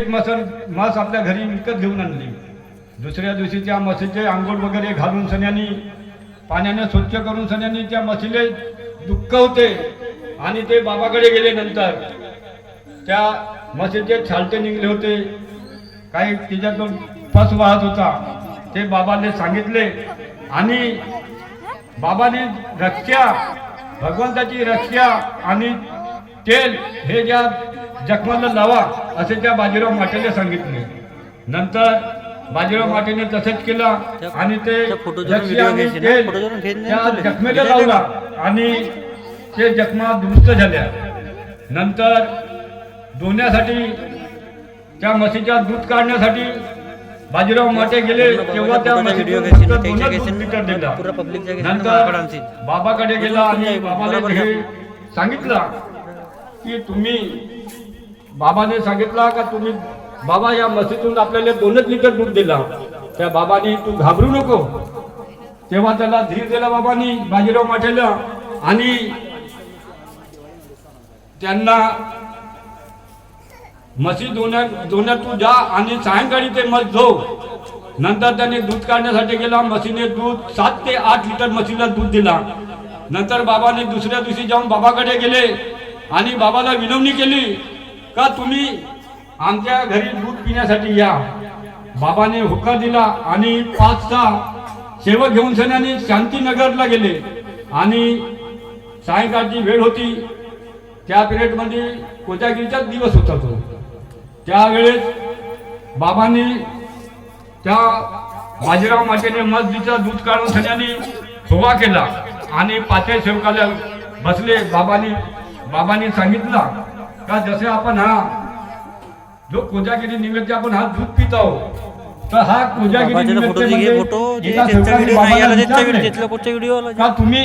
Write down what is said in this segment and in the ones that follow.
एक muscle mass आपल्या घरी विकत घेऊन आणली. दुसऱ्या दिवशी त्या म्हशीचे आंघोळ वगैरे घालून सन्यानी पाण्याने स्वच्छ करून सन्यानी त्या म्हशीले दुःख होते आणि ते बाबाकडे गेले नंतर. त्या म्हशीचे छालटे निघले होते. काही तिच्यातून फस वाहत होता. ते बाबाने सांगितले आणि बाबाने रक्षा भगवंताची रक्षा आणि तेल हे ज्या जखमाला लावा असे त्या बाजीराव माटेने सांगितले. नंतर बाजीराव माटेने तसंच केलं आणि ते? जखमेला लावला आणि ते जखमा दुरुस्त झाल्या. नंतर धुण्यासाठी त्या म्हशीच्या दूध काढण्यासाठी बाजीराव माटे गेले. तेव्हा त्या बाबाकडे आणशील. नंतर बाबाकडे गेला आणि घ्या. सांगितलं की तुम्ही बाबाने सांगितला का तुम्ही बाबा या म्हशीतून आपल्याला दोनच लिटर दूध दिला. त्या बाबाने तू घाबरू नको. तेव्हा त्याला धीर दिला बाबानी बाजीराव माठेला आणि त्यांना म्हशी दोन्या धुण्यात तू जा आणि सायंकाळी ते मस धो नंतर त्याने दूध काढण्यासाठी गेला म्हशीने दूध सात ते आठ लिटर म्हशीला दूध दिला. नंतर बाबाने दुसऱ्या दिवशी जाऊन बाबाकडे गेले आणि बाबाला विनवणी केली. का तुम्ही आमच्या घरी दूध पिण्यासाठी या? बाबाने हुक्का दिला आणि पाचचा सेवक घेऊन सन्याने शांतीनगरला गेले. आणि सायंकाळची वेळ होती. त्या पिरियडमध्ये कोजागिरीचाच दिवस होता तो. त्यावेळेस बाबांनी त्या बाजीराव मातेने मस्जिदचं दूध काढून सन्याने सोवा केला आणि पाचव्या सेवकाला बसले. बाबांनी बाबांनी सांगितलं का जसे आपण हा जो कोजागिरी निमित्त आपण हा दूध पित आहोत तर हा कोजागिरी निमित्त फोटो जे एका त्यांचा सेवकाने व्हिडिओ नाही बाबाला आला त्यांचा विचारले, व्हिडिओ तिथल्या पुढच्या व्हिडिओ आला का तुम्ही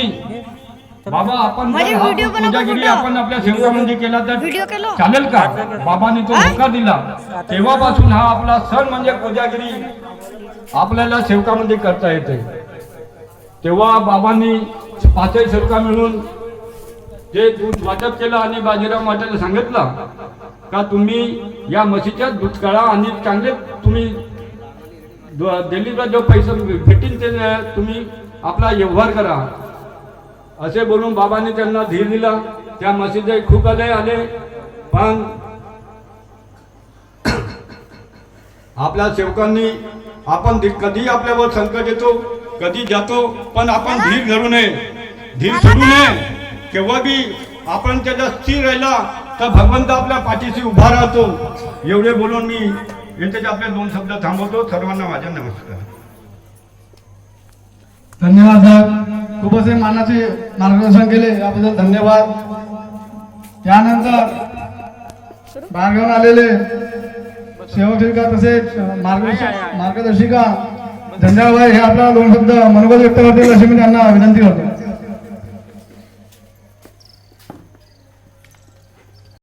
बाबा आपण बनव कोजागिरी. आपण आपल्या सेवकामध्ये केला. तर व्हिडिओ केलो? चालेल का? बाबांनी तो होकार दिला. तेव्हापासून हा आपला सण म्हणजे कोजागिरी आपल्याला सेवकामध्ये करता येते. तेव्हा बाबांनी पाचही सेवका मिळून ते दूध वाटप केलं आणि बाजीराव माटेला सांगितलं का तुम्ही या म्हशीच्या दूध काढा आणि चांगले तुम्ही दिल्लीला जो पैसे भेटील ते तुम्ही आपला व्यवहार करा. असे बोलून बाबांनी त्यांना धीर दिला. त्या मशिदे खूप आले आले. पण आपल्या सेवकांनी आपण कधी आपल्यावर संकट येतो कधी जातो पण आपण धीर धरू नये. धीर सोडू नये. केव्हा बी आपण त्याचा स्थिर राहिला तर भगवंत आपल्या पाठीशी उभा राहतो. एवढे बोलून मी येथेच आपले दोन शब्द थांबवतो. सर्वांना माझा नमस्कार. धन्यवाद सर. खूप असे मानाचे मार्गदर्शन केले. याबद्दल धन्यवाद. त्यानंतर बाहेरगावून आलेले सेवक तसेच मार्गदर्शक मार्गदर्शिका धन्यवाद हे आपला दोन शब्द मनोगत व्यक्त करतील अशी मी त्यांना विनंती करतो.